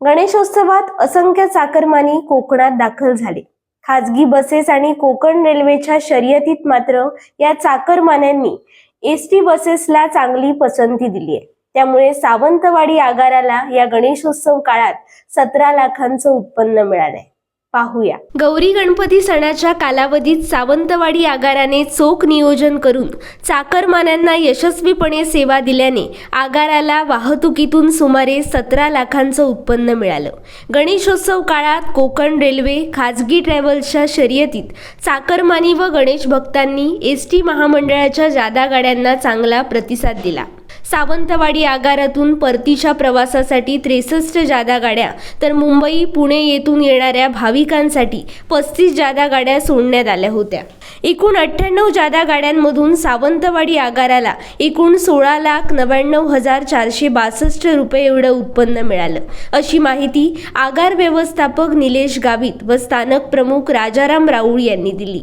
गणेशोत्सवात असंख्य चाकरमानी कोकणात दाखल झाले. खाजगी बसेस आणि कोकण रेल्वेच्या शर्यतीत मात्र या चाकरमान्यांनी एस टी बसेसला चांगली पसंती दिली आहे. त्यामुळे सावंतवाडी आगाराला या गणेशोत्सव काळात सतरा लाखांचं उत्पन्न मिळालंय. पाहूया. गौरी गणपती सणाच्या कालावधीत सावंतवाडी आगाराने चोख नियोजन करून चाकरमान्यांना यशस्वीपणे सेवा दिल्याने आगाराला वाहतुकीतून सुमारे सतरा लाखांचं उत्पन्न मिळालं. गणेशोत्सव काळात कोकण रेल्वे खाजगी ट्रॅव्हल्सच्या शर्यतीत चाकरमानी व गणेश भक्तांनी एस टी महामंडळाच्या जादा गाड्यांना चांगला प्रतिसाद दिला. सावंतवाडी आगारातून परतीच्या प्रवासासाठी त्रेसष्ट जादा गाड्या तर मुंबई पुणे येथून येणाऱ्या भाविकांसाठी पस्तीस जादा गाड्या सोडण्यात आल्या होत्या. एकूण अठ्ठ्याण्णव जादा गाड्यांमधून सावंतवाडी आगाराला एकूण सोळा लाख नव्याण्णव हजार चारशे बासष्ट रुपये एवढं उत्पन्न मिळालं. अशी माहिती आगार व्यवस्थापक निलेश गावित व स्थानक प्रमुख राजाराम राऊळ यांनी दिली.